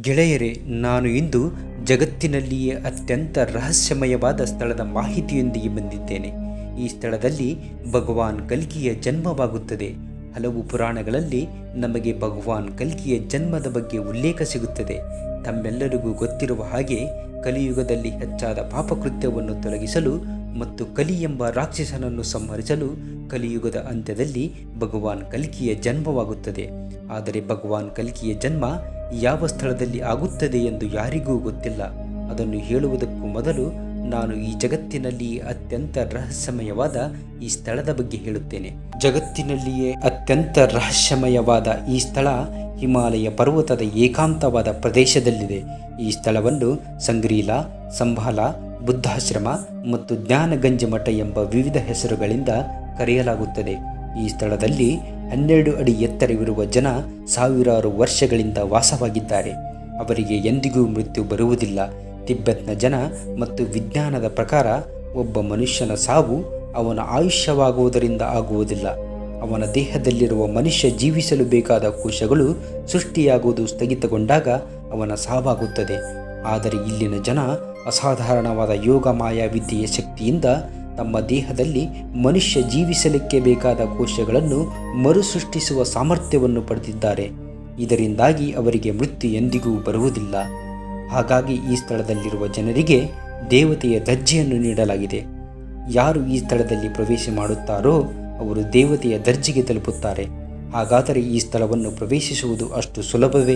ಗೆಳೆಯರೇ, ನಾನು ಇಂದು ಜಗತ್ತಿನಲ್ಲಿಯೇ ಅತ್ಯಂತ ರಹಸ್ಯಮಯವಾದ ಸ್ಥಳದ ಮಾಹಿತಿಯೊಂದಿಗೆ ಬಂದಿದ್ದೇನೆ. ಈ ಸ್ಥಳದಲ್ಲಿ ಭಗವಾನ್ ಕಲ್ಕಿಯ ಜನ್ಮವಾಗುತ್ತದೆ. ಹಲವು ಪುರಾಣಗಳಲ್ಲಿ ನಮಗೆ ಭಗವಾನ್ ಕಲ್ಕಿಯ ಜನ್ಮದ ಬಗ್ಗೆ ಉಲ್ಲೇಖ ಸಿಗುತ್ತದೆ. ತಮ್ಮೆಲ್ಲರಿಗೂ ಗೊತ್ತಿರುವ ಹಾಗೆ, ಕಲಿಯುಗದಲ್ಲಿ ಹೆಚ್ಚಾದ ಪಾಪಕೃತ್ಯವನ್ನು ತೊಲಗಿಸಲು ಮತ್ತು ಕಲಿ ಎಂಬ ರಾಕ್ಷಸನನ್ನು ಸಂಹರಿಸಲು ಕಲಿಯುಗದ ಅಂತ್ಯದಲ್ಲಿ ಭಗವಾನ್ ಕಲ್ಕಿಯ ಜನ್ಮವಾಗುತ್ತದೆ. ಆದರೆ ಭಗವಾನ್ ಕಲ್ಕಿಯ ಜನ್ಮ ಯಾವ ಸ್ಥಳದಲ್ಲಿ ಆಗುತ್ತದೆ ಎಂದು ಯಾರಿಗೂ ಗೊತ್ತಿಲ್ಲ. ಅದನ್ನು ಹೇಳುವುದಕ್ಕೂ ಮೊದಲು ನಾನು ಈ ಜಗತ್ತಿನಲ್ಲಿ ಅತ್ಯಂತ ರಹಸ್ಯಮಯವಾದ ಈ ಸ್ಥಳದ ಬಗ್ಗೆ ಹೇಳುತ್ತೇನೆ. ಜಗತ್ತಿನಲ್ಲಿಯೇ ಅತ್ಯಂತ ರಹಸ್ಯಮಯವಾದ ಈ ಸ್ಥಳ ಹಿಮಾಲಯ ಪರ್ವತದ ಏಕಾಂತವಾದ ಪ್ರದೇಶದಲ್ಲಿದೆ. ಈ ಸ್ಥಳವನ್ನು ಸಂಗ್ರೀಲಾ, ಸಂಭಾಲ, ಬುದ್ಧಾಶ್ರಮ ಮತ್ತು ಜ್ಞಾನಗಂಜ ಮಠ ಎಂಬ ವಿವಿಧ ಹೆಸರುಗಳಿಂದ ಕರೆಯಲಾಗುತ್ತದೆ. ಈ ಸ್ಥಳದಲ್ಲಿ ಹನ್ನೆರಡು ಅಡಿ ಎತ್ತರವಿರುವ ಜನ ಸಾವಿರಾರು ವರ್ಷಗಳಿಂದ ವಾಸವಾಗಿದ್ದಾರೆ. ಅವರಿಗೆ ಎಂದಿಗೂ ಮೃತ್ಯು ಬರುವುದಿಲ್ಲ. ತಿಬ್ಬೆತ್ನ ಜನ ಮತ್ತು ವಿಜ್ಞಾನದ ಪ್ರಕಾರ ಒಬ್ಬ ಮನುಷ್ಯನ ಸಾವು ಅವನ ಆಯುಷ್ಯವಾಗುವುದರಿಂದ ಆಗುವುದಿಲ್ಲ. ಅವನ ದೇಹದಲ್ಲಿರುವ ಮನುಷ್ಯ ಜೀವಿಸಲು ಬೇಕಾದ ಕೋಶಗಳು ಸೃಷ್ಟಿಯಾಗುವುದು ಸ್ಥಗಿತಗೊಂಡಾಗ ಅವನ ಸಾವಾಗುತ್ತದೆ. ಆದರೆ ಇಲ್ಲಿನ ಜನ ಅಸಾಧಾರಣವಾದ ಯೋಗ ಮಾಯಾ ವಿದ್ಯೆಯ ಶಕ್ತಿಯಿಂದ ತಮ್ಮ ದೇಹದಲ್ಲಿ ಮನುಷ್ಯ ಜೀವಿಸಲಿಕ್ಕೆ ಬೇಕಾದ ಕೋಶಗಳನ್ನು ಮರುಸೃಷ್ಟಿಸುವ ಸಾಮರ್ಥ್ಯವನ್ನು ಪಡೆದಿದ್ದಾರೆ. ಇದರಿಂದಾಗಿ ಅವರಿಗೆ ಮೃತ್ಯು ಎಂದಿಗೂ ಬರುವುದಿಲ್ಲ. ಹಾಗಾಗಿ ಈ ಸ್ಥಳದಲ್ಲಿರುವ ಜನರಿಗೆ ದೇವತೆಯ ದರ್ಜೆಯನ್ನು ನೀಡಲಾಗಿದೆ. ಯಾರು ಈ ಸ್ಥಳದಲ್ಲಿ ಪ್ರವೇಶ ಮಾಡುತ್ತಾರೋ ಅವರು ದೇವತೆಯ ದರ್ಜೆಗೆ ತಲುಪುತ್ತಾರೆ. ಹಾಗಾದರೆ ಈ ಸ್ಥಳವನ್ನು ಪ್ರವೇಶಿಸುವುದು ಅಷ್ಟು ಸುಲಭವೇ?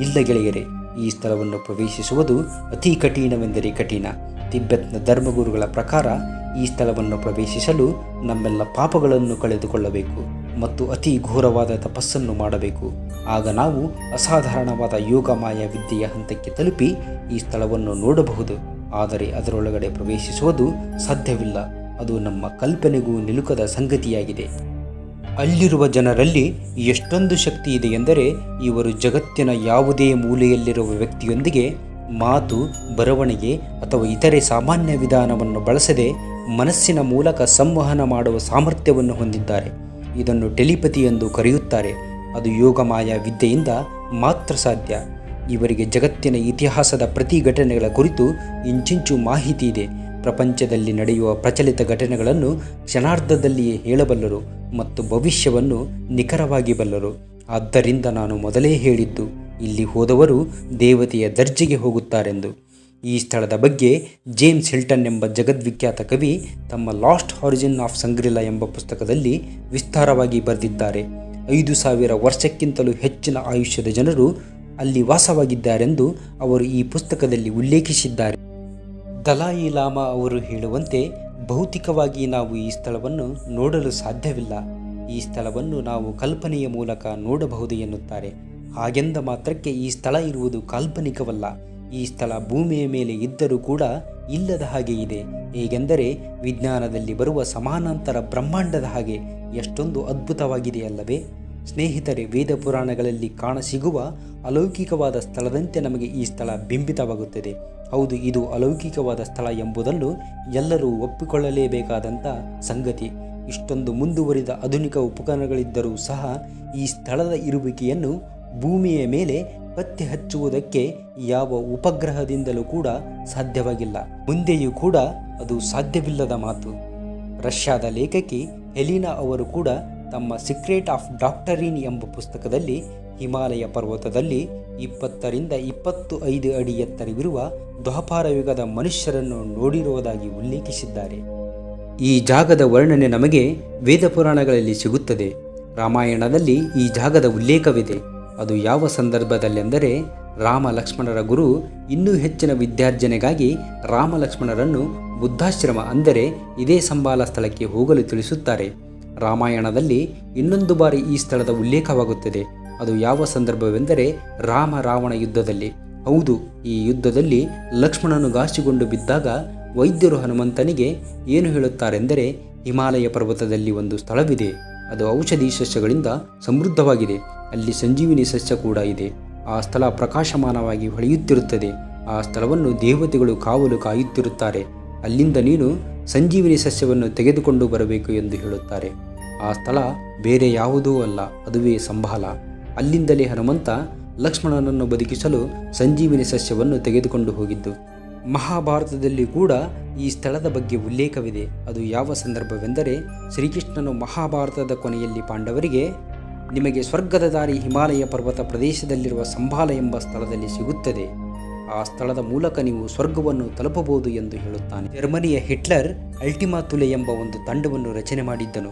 ಇಲ್ಲ ಗೆಳೆಯರೆ, ಈ ಸ್ಥಳವನ್ನು ಪ್ರವೇಶಿಸುವುದು ಅತಿ ಕಠಿಣವೆಂದರೆ ಕಠಿಣ. ತಿಬ್ಬೆತ್ನ ಧರ್ಮಗುರುಗಳ ಪ್ರಕಾರ ಈ ಸ್ಥಳವನ್ನು ಪ್ರವೇಶಿಸಲು ನಮ್ಮೆಲ್ಲ ಪಾಪಗಳನ್ನು ಕಳೆದುಕೊಳ್ಳಬೇಕು ಮತ್ತು ಅತಿ ಘೋರವಾದ ತಪಸ್ಸನ್ನು ಮಾಡಬೇಕು. ಆಗ ನಾವು ಅಸಾಧಾರಣವಾದ ಯೋಗ ಮಾಯ ವಿದ್ಯೆಯ ಹಂತಕ್ಕೆ ತಲುಪಿ ಈ ಸ್ಥಳವನ್ನು ನೋಡಬಹುದು. ಆದರೆ ಅದರೊಳಗಡೆ ಪ್ರವೇಶಿಸುವುದು ಸಾಧ್ಯವಿಲ್ಲ. ಅದು ನಮ್ಮ ಕಲ್ಪನೆಗೂ ನಿಲುಕದ ಸಂಗತಿಯಾಗಿದೆ. ಅಲ್ಲಿರುವ ಜನರಲ್ಲಿ ಎಷ್ಟೊಂದು ಶಕ್ತಿ ಇದೆ ಎಂದರೆ ಇವರು ಜಗತ್ತಿನ ಯಾವುದೇ ಮೂಲೆಯಲ್ಲಿರುವ ವ್ಯಕ್ತಿಯೊಂದಿಗೆ ಮಾತು, ಬರವಣಿಗೆ ಅಥವಾ ಇತರೆ ಸಾಮಾನ್ಯ ವಿಧಾನವನ್ನು ಬಳಸದೆ ಮನಸ್ಸಿನ ಮೂಲಕ ಸಂವಹನ ಮಾಡುವ ಸಾಮರ್ಥ್ಯವನ್ನು ಹೊಂದಿದ್ದಾರೆ. ಇದನ್ನು ಟೆಲಿಪತಿ ಎಂದು ಕರೆಯುತ್ತಾರೆ. ಅದು ಯೋಗಮಾಯ ವಿದ್ಯೆಯಿಂದ ಮಾತ್ರ ಸಾಧ್ಯ. ಇವರಿಗೆ ಜಗತ್ತಿನ ಇತಿಹಾಸದ ಪ್ರತಿ ಘಟನೆಗಳ ಕುರಿತು ಇಂಚಿಂಚು ಮಾಹಿತಿ ಇದೆ. ಪ್ರಪಂಚದಲ್ಲಿ ನಡೆಯುವ ಪ್ರಚಲಿತ ಘಟನೆಗಳನ್ನು ಕ್ಷಣಾರ್ಧದಲ್ಲಿಯೇ ಹೇಳಬಲ್ಲರು ಮತ್ತು ಭವಿಷ್ಯವನ್ನು ನಿಖರವಾಗಿ ಬಲ್ಲರು. ಆದ್ದರಿಂದ ನಾನು ಮೊದಲೇ ಹೇಳಿದ್ದು, ಇಲ್ಲಿ ಹೋದವರು ದೇವತೆಯ ದರ್ಜೆಗೆ ಹೋಗುತ್ತಾರೆಂದು. ಈ ಸ್ಥಳದ ಬಗ್ಗೆ ಜೇಮ್ಸ್ ಹಿಲ್ಟನ್ ಎಂಬ ಜಗದ್ವಿಖ್ಯಾತ ಕವಿ ತಮ್ಮ ಲಾಸ್ಟ್ ಹಾರಿಜಿನ್ ಆಫ್ ಸಂಗ್ರಿಲಾ ಎಂಬ ಪುಸ್ತಕದಲ್ಲಿ ವಿಸ್ತಾರವಾಗಿ ಬರೆದಿದ್ದಾರೆ. ಐದು ಸಾವಿರ ವರ್ಷಕ್ಕಿಂತಲೂ ಹೆಚ್ಚಿನ ಆಯುಷ್ಯದ ಜನರು ಅಲ್ಲಿ ವಾಸವಾಗಿದ್ದಾರೆಂದು ಅವರು ಈ ಪುಸ್ತಕದಲ್ಲಿ ಉಲ್ಲೇಖಿಸಿದ್ದಾರೆ. ದಲಾಯಿ ಲಾಮಾ ಅವರು ಹೇಳುವಂತೆ, ಭೌತಿಕವಾಗಿ ನಾವು ಈ ಸ್ಥಳವನ್ನು ನೋಡಲು ಸಾಧ್ಯವಿಲ್ಲ. ಈ ಸ್ಥಳವನ್ನು ನಾವು ಕಲ್ಪನೆಯ ಮೂಲಕ ನೋಡಬಹುದು ಎನ್ನುತ್ತಾರೆ. ಹಾಗೆಂದ ಮಾತ್ರಕ್ಕೆ ಈ ಸ್ಥಳ ಇರುವುದು ಕಾಲ್ಪನಿಕವಲ್ಲ. ಈ ಸ್ಥಳ ಭೂಮಿಯ ಮೇಲೆ ಇದ್ದರೂ ಕೂಡ ಇಲ್ಲದ ಹಾಗೆ ಇದೆ. ಹೇಗೆಂದರೆ ವಿಜ್ಞಾನದಲ್ಲಿ ಬರುವ ಸಮಾನಾಂತರ ಬ್ರಹ್ಮಾಂಡದ ಹಾಗೆ ಎಷ್ಟೊಂದು ಅದ್ಭುತವಾಗಿದೆಯಲ್ಲವೇ? ಸ್ನೇಹಿತರೆ ವೇದ ಪುರಾಣಗಳಲ್ಲಿ ಕಾಣಸಿಗುವ ಅಲೌಕಿಕವಾದ ಸ್ಥಳದಂತೆ ನಮಗೆ ಈ ಸ್ಥಳ ಬಿಂಬಿತವಾಗುತ್ತದೆ. ಹೌದು, ಇದು ಅಲೌಕಿಕವಾದ ಸ್ಥಳ ಎಂಬುದನ್ನು ಎಲ್ಲರೂ ಒಪ್ಪಿಕೊಳ್ಳಲೇಬೇಕಾದಂಥ ಸಂಗತಿ. ಇಷ್ಟೊಂದು ಮುಂದುವರಿದ ಆಧುನಿಕ ಉಪಕರಣಗಳಿದ್ದರೂ ಸಹ ಈ ಸ್ಥಳದ ಇರುವಿಕೆಯನ್ನು ಭೂಮಿಯ ಮೇಲೆ ಪತ್ತೆ ಹಚ್ಚುವುದಕ್ಕೆ ಯಾವ ಉಪಗ್ರಹದಿಂದಲೂ ಕೂಡ ಸಾಧ್ಯವಾಗಿಲ್ಲ. ಮುಂದೆಯೂ ಕೂಡ ಅದು ಸಾಧ್ಯವಿಲ್ಲದ ಮಾತು. ರಷ್ಯಾದ ಲೇಖಕಿ ಹೆಲಿನಾ ಅವರು ಕೂಡ ತಮ್ಮ ಸೀಕ್ರೆಟ್ ಆಫ್ ಡಾಕ್ಟರಿನ್ ಎಂಬ ಪುಸ್ತಕದಲ್ಲಿ ಹಿಮಾಲಯ ಪರ್ವತದಲ್ಲಿ ಇಪ್ಪತ್ತರಿಂದ ಇಪ್ಪತ್ತು ಐದು ಅಡಿ ಎತ್ತರವಿರುವ ದ್ವಾಪಾರ ಯುಗದ ಮನುಷ್ಯರನ್ನು ನೋಡಿರುವುದಾಗಿ ಉಲ್ಲೇಖಿಸಿದ್ದಾರೆ. ಈ ಜಾಗದ ವರ್ಣನೆ ನಮಗೆ ವೇದ ಪುರಾಣಗಳಲ್ಲಿ ಸಿಗುತ್ತದೆ. ರಾಮಾಯಣದಲ್ಲಿ ಈ ಜಾಗದ ಉಲ್ಲೇಖವಿದೆ. ಅದು ಯಾವ ಸಂದರ್ಭದಲ್ಲೆಂದರೆ ರಾಮ ಲಕ್ಷ್ಮಣರ ಗುರು ಇನ್ನೂ ಹೆಚ್ಚಿನ ವಿದ್ಯಾರ್ಜನೆಗಾಗಿ ರಾಮ ಲಕ್ಷ್ಮಣರನ್ನು ಬುದ್ಧಾಶ್ರಮ ಅಂದರೆ ಇದೇ ಸಂಬಾಲ ಸ್ಥಳಕ್ಕೆ ಹೋಗಲು ತಿಳಿಸುತ್ತಾರೆ. ರಾಮಾಯಣದಲ್ಲಿ ಇನ್ನೊಂದು ಬಾರಿ ಈ ಸ್ಥಳದ ಉಲ್ಲೇಖವಾಗುತ್ತದೆ. ಅದು ಯಾವ ಸಂದರ್ಭವೆಂದರೆ ರಾಮ ರಾವಣ ಯುದ್ಧದಲ್ಲಿ. ಹೌದು, ಈ ಯುದ್ಧದಲ್ಲಿ ಲಕ್ಷ್ಮಣನು ಗಾಸಿಗೊಂಡು ಬಿದ್ದಾಗ ವೈದ್ಯರು ಹನುಮಂತನಿಗೆ ಏನು ಹೇಳುತ್ತಾರೆಂದರೆ ಹಿಮಾಲಯ ಪರ್ವತದಲ್ಲಿ ಒಂದು ಸ್ಥಳವಿದೆ. ಅದು ಔಷಧಿ ಸಸ್ಯಗಳಿಂದ ಸಮೃದ್ಧವಾಗಿದೆ. ಅಲ್ಲಿ ಸಂಜೀವಿನಿ ಸಸ್ಯ ಕೂಡ ಇದೆ. ಆ ಸ್ಥಳ ಪ್ರಕಾಶಮಾನವಾಗಿ ಹೊಳೆಯುತ್ತಿರುತ್ತದೆ. ಆ ಸ್ಥಳವನ್ನು ದೇವತೆಗಳು ಕಾವಲು ಕಾಯುತ್ತಿರುತ್ತಾರೆ. ಅಲ್ಲಿಂದ ನೀನು ಸಂಜೀವಿನಿ ಸಸ್ಯವನ್ನು ತೆಗೆದುಕೊಂಡು ಬರಬೇಕು ಎಂದು ಹೇಳುತ್ತಾರೆ. ಆ ಸ್ಥಳ ಬೇರೆ ಯಾವುದೂ ಅಲ್ಲ, ಅದುವೇ ಸಂಬಾಲ. ಅಲ್ಲಿಂದಲೇ ಹನುಮಂತ ಲಕ್ಷ್ಮಣನನ್ನು ಬದುಕಿಸಲು ಸಂಜೀವಿನಿ ಸಸ್ಯವನ್ನು ತೆಗೆದುಕೊಂಡು ಹೋಗಿದ್ದು. ಮಹಾಭಾರತದಲ್ಲಿ ಕೂಡ ಈ ಸ್ಥಳದ ಬಗ್ಗೆ ಉಲ್ಲೇಖವಿದೆ. ಅದು ಯಾವ ಸಂದರ್ಭವೆಂದರೆ ಶ್ರೀಕೃಷ್ಣನು ಮಹಾಭಾರತದ ಕೊನೆಯಲ್ಲಿ ಪಾಂಡವರಿಗೆ ನಿಮಗೆ ಸ್ವರ್ಗದ ದಾರಿ ಹಿಮಾಲಯ ಪರ್ವತ ಪ್ರದೇಶದಲ್ಲಿರುವ ಸಂಭಾಲ ಎಂಬ ಸ್ಥಳದಲ್ಲಿ ಸಿಗುತ್ತದೆ. ಆ ಸ್ಥಳದ ಮೂಲಕ ನೀವು ಸ್ವರ್ಗವನ್ನು ತಲುಪಬಹುದು ಎಂದು ಹೇಳುತ್ತಾನೆ. ಜರ್ಮನಿಯ ಹಿಟ್ಲರ್ ಅಲ್ಟಿಮಾ ತುಲೆ ಎಂಬ ಒಂದು ತಂಡವನ್ನು ರಚನೆ ಮಾಡಿದ್ದನು.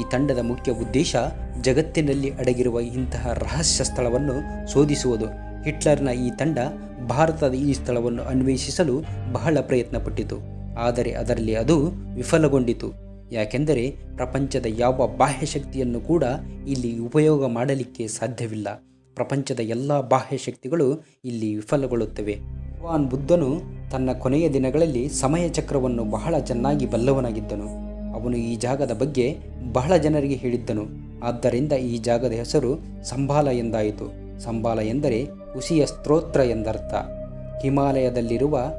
ಈ ತಂಡದ ಮುಖ್ಯ ಉದ್ದೇಶ ಜಗತ್ತಿನಲ್ಲಿ ಅಡಗಿರುವ ಇಂತಹ ರಹಸ್ಯ ಸ್ಥಳವನ್ನು ಶೋಧಿಸುವುದು. ಹಿಟ್ಲರ್ನ ಈ ತಂಡ ಭಾರತದ ಈ ಸ್ಥಳವನ್ನು ಅನ್ವೇಷಿಸಲು ಬಹಳ ಪ್ರಯತ್ನಪಟ್ಟಿತು. ಆದರೆ ಅದರಲ್ಲಿ ಅದು ವಿಫಲಗೊಂಡಿತು. ಯಾಕೆಂದರೆ ಪ್ರಪಂಚದ ಯಾವ ಬಾಹ್ಯ ಶಕ್ತಿಯನ್ನು ಕೂಡ ಇಲ್ಲಿ ಉಪಯೋಗ ಮಾಡಲಿಕ್ಕೆ ಸಾಧ್ಯವಿಲ್ಲ. ಪ್ರಪಂಚದ ಎಲ್ಲ ಬಾಹ್ಯ ಶಕ್ತಿಗಳು ಇಲ್ಲಿ ವಿಫಲಗೊಳ್ಳುತ್ತವೆ. ಭಗವಾನ್ ಬುದ್ಧನು ತನ್ನ ಕೊನೆಯ ದಿನಗಳಲ್ಲಿ ಸಮಯ ಚಕ್ರವನ್ನು ಬಹಳ ಚೆನ್ನಾಗಿ ಬಲ್ಲವನಾಗಿದ್ದನು. ಅವನು ಈ ಜಾಗದ ಬಗ್ಗೆ ಬಹಳ ಜನರಿಗೆ ಹೇಳಿದ್ದನು. ಆದ್ದರಿಂದ ಈ ಜಾಗದ ಹೆಸರು ಸಂಬಾಲ ಎಂದಾಯಿತು. ಸಂಬಾಲ ಎಂದರೆ ಉಸಿಯ ಸ್ತೋತ್ರ ಎಂದರ್ಥ. ಹಿಮಾಲಯದಲ್ಲಿರುವ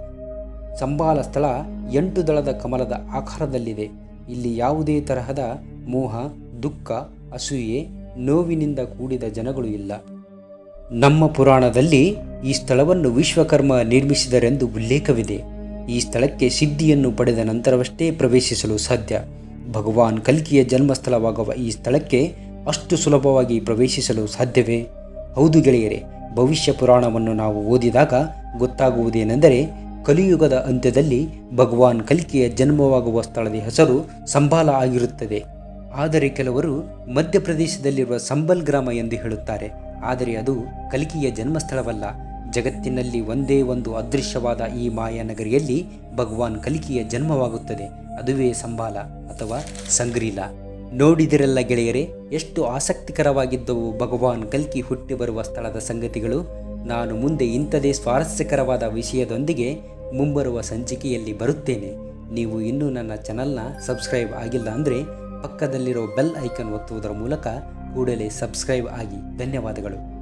ಸಂಬಾಲ ಸ್ಥಳ ಎಂಟು ದಳದ ಕಮಲದ ಆಕಾರದಲ್ಲಿದೆ. ಇಲ್ಲಿ ಯಾವುದೇ ತರಹದ ಮೋಹ, ದುಃಖ, ಅಸೂಯೆ, ನೋವಿನಿಂದ ಕೂಡಿದ ಜನಗಳು ಇಲ್ಲ. ನಮ್ಮ ಪುರಾಣದಲ್ಲಿ ಈ ಸ್ಥಳವನ್ನು ವಿಶ್ವಕರ್ಮ ನಿರ್ಮಿಸಿದರೆಂದು ಉಲ್ಲೇಖವಿದೆ. ಈ ಸ್ಥಳಕ್ಕೆ ಸಿದ್ಧಿಯನ್ನು ಪಡೆದ ನಂತರವಷ್ಟೇ ಪ್ರವೇಶಿಸಲು ಸಾಧ್ಯ. ಭಗವಾನ್ ಕಲ್ಕಿಯ ಜನ್ಮಸ್ಥಳವಾಗುವ ಈ ಸ್ಥಳಕ್ಕೆ ಅಷ್ಟು ಸುಲಭವಾಗಿ ಪ್ರವೇಶಿಸಲು ಸಾಧ್ಯವೇ? ಹೌದು ಗೆಳೆಯರೆ, ಭವಿಷ್ಯ ಪುರಾಣವನ್ನು ನಾವು ಓದಿದಾಗ ಗೊತ್ತಾಗುವುದೇನೆಂದರೆ ಕಲಿಯುಗದ ಅಂತ್ಯದಲ್ಲಿ ಭಗವಾನ್ ಕಲ್ಕಿಯ ಜನ್ಮವಾಗುವ ಸ್ಥಳದ ಹೆಸರು ಸಂಬಾಲ ಆಗಿರುತ್ತದೆ. ಆದರೆ ಕೆಲವರು ಮಧ್ಯಪ್ರದೇಶದಲ್ಲಿರುವ ಸಂಬಲ್ ಗ್ರಾಮ ಎಂದು ಹೇಳುತ್ತಾರೆ. ಆದರೆ ಅದು ಕಲ್ಕಿಯ ಜನ್ಮಸ್ಥಳವಲ್ಲ. ಜಗತ್ತಿನಲ್ಲಿ ಒಂದೇ ಒಂದು ಅದೃಶ್ಯವಾದ ಈ ಮಾಯಾನಗರಿಯಲ್ಲಿ ಭಗವಾನ್ ಕಲಿಕೆಯ ಜನ್ಮವಾಗುತ್ತದೆ. ಅದುವೇ ಸಂಬಾಲ ಅಥವಾ ಸಂಗ್ರೀಲ. ನೋಡಿದಿರಲ್ಲ ಗೆಳೆಯರೆ, ಎಷ್ಟು ಆಸಕ್ತಿಕರವಾಗಿದ್ದವು ಭಗವಾನ್ ಕಲ್ಕಿ ಹುಟ್ಟಿ ಬರುವ ಸ್ಥಳದ ಸಂಗತಿಗಳು. ನಾನು ಮುಂದೆ ಇಂಥದೇ ಸ್ವಾರಸ್ಯಕರವಾದ ವಿಷಯದೊಂದಿಗೆ ಮುಂಬರುವ ಸಂಚಿಕೆಯಲ್ಲಿ ಬರುತ್ತೇನೆ. ನೀವು ಇನ್ನೂ ನನ್ನ ಚಾನಲ್ನ ಸಬ್ಸ್ಕ್ರೈಬ್ ಆಗಿಲ್ಲ ಅಂದರೆ ಪಕ್ಕದಲ್ಲಿರೋ ಬೆಲ್ ಐಕನ್ ಒತ್ತುವುದರ ಮೂಲಕ ಕೂಡಲೇ ಸಬ್ಸ್ಕ್ರೈಬ್ ಆಗಿ. ಧನ್ಯವಾದಗಳು.